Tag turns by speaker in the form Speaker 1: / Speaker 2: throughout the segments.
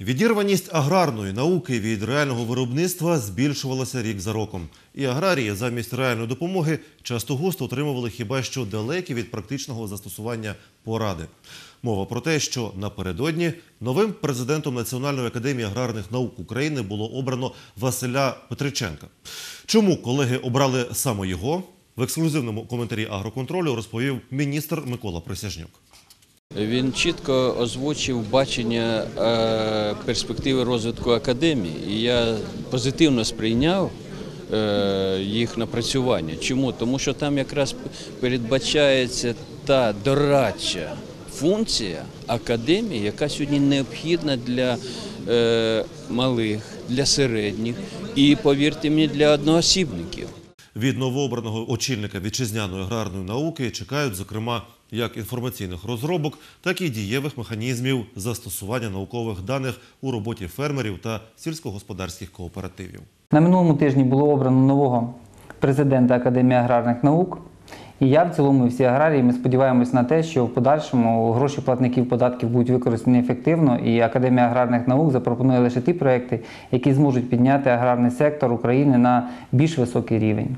Speaker 1: Відірваність аграрної науки від реального виробництва збільшувалася рік за роком. І аграрії замість реальної допомоги часто густо отримували хіба що далекі від практичного застосування поради. Мова про те, що напередодні новим президентом Національної академії аграрних наук України було обрано Василя Петриченка. Чому колеги обрали саме його? В ексклюзивному коментарі агроконтролю розповів міністр Микола Присяжнюк.
Speaker 2: Він чітко озвучив бачення е, перспективи розвитку академії, і я позитивно сприйняв е, їх напрацювання. Чому? Тому що там якраз передбачається та дорадча функція академії, яка сьогодні необхідна для е, малих, для середніх і, повірте мені, для одноосібників.
Speaker 1: Від новообраного очільника вітчизняної аграрної науки чекають, зокрема, як інформаційних розробок, так і дієвих механізмів застосування наукових даних у роботі фермерів та сільськогосподарських кооперативів.
Speaker 3: На минулому тижні було обрано нового президента Академії аграрних наук. І я в цілому і всі аграрії ми сподіваємось на те, що в подальшому гроші платників податків будуть використані ефективно, і Академія аграрних наук запропонує лише ті проекти, які зможуть підняти аграрний сектор України на більш високий рівень.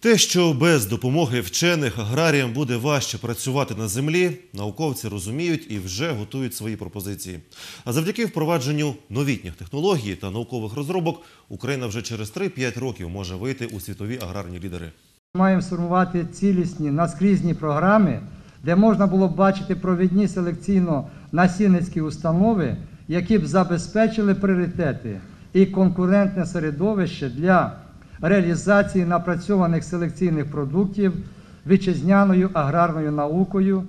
Speaker 1: Те, що без допомоги вчених аграріям буде важче працювати на землі, науковці розуміють і вже готують свої пропозиції. А завдяки впровадженню новітніх технологій та наукових розробок Україна вже через 3-5 років може вийти у світові аграрні лідери.
Speaker 4: Маємо сформувати цілісні наскрізні програми, де можна було б бачити провідні селекційно-насінницькі установи, які б забезпечили пріоритети і конкурентне середовище для реалізації напрацьованих селекційних продуктів вітчизняною аграрною наукою